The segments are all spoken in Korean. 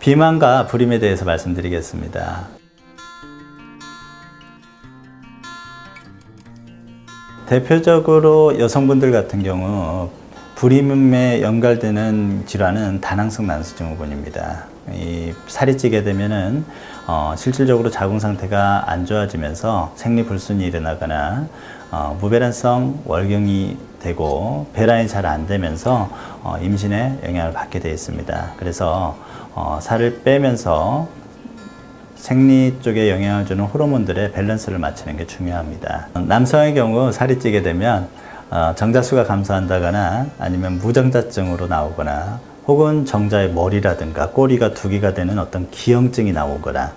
비만과 불임에 대해서 말씀드리겠습니다. 대표적으로 여성분들 같은 경우 불임에 연결되는 질환은 다낭성 난수증후군입니다. 이 살이 찌게 되면은 어, 실질적으로 자궁 상태가 안 좋아지면서 생리 불순이 일어나거나 어, 무배란성 월경이 되고 배란이 잘 안 되면서 어, 임신에 영향을 받게 되어 있습니다. 그래서 어, 살을 빼면서 생리 쪽에 영향을 주는 호르몬들의 밸런스를 맞추는 게 중요합니다. 남성의 경우 살이 찌게 되면 어, 정자수가 감소한다거나 아니면 무정자증으로 나오거나 혹은 정자의 머리라든가 꼬리가 두 개가 되는 어떤 기형증이 나오거나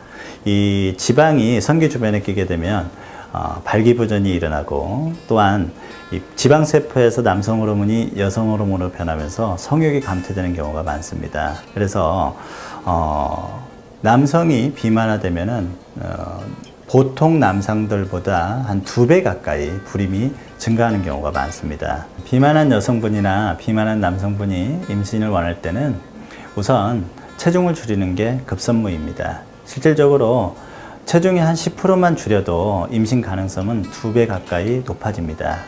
이 지방이 성기 주변에 끼게 되면 어, 발기부전이 일어나고 또한 이 지방세포에서 남성 호르몬이 여성 호르몬으로 변하면서 성욕이 감퇴되는 경우가 많습니다. 그래서 어, 남성이 비만화되면은 어, 보통 남성들보다 한 두 배 가까이 불임이 증가하는 경우가 많습니다. 비만한 여성분이나 비만한 남성분이 임신을 원할 때는 우선 체중을 줄이는 게 급선무입니다. 실질적으로 체중이 한 10%만 줄여도 임신 가능성은 두 배 가까이 높아집니다.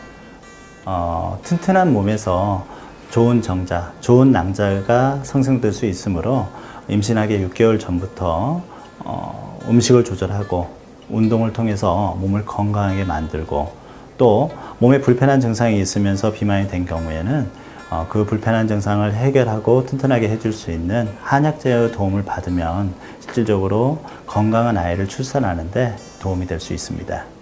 어, 튼튼한 몸에서 좋은 정자, 좋은 낭자가 생성될 수 있으므로 임신하기 6개월 전부터 어, 음식을 조절하고 운동을 통해서 몸을 건강하게 만들고 또 몸에 불편한 증상이 있으면서 비만이 된 경우에는 어, 그 불편한 증상을 해결하고 튼튼하게 해줄 수 있는 한약제의 도움을 받으면 실질적으로 건강한 아이를 출산하는데 도움이 될 수 있습니다.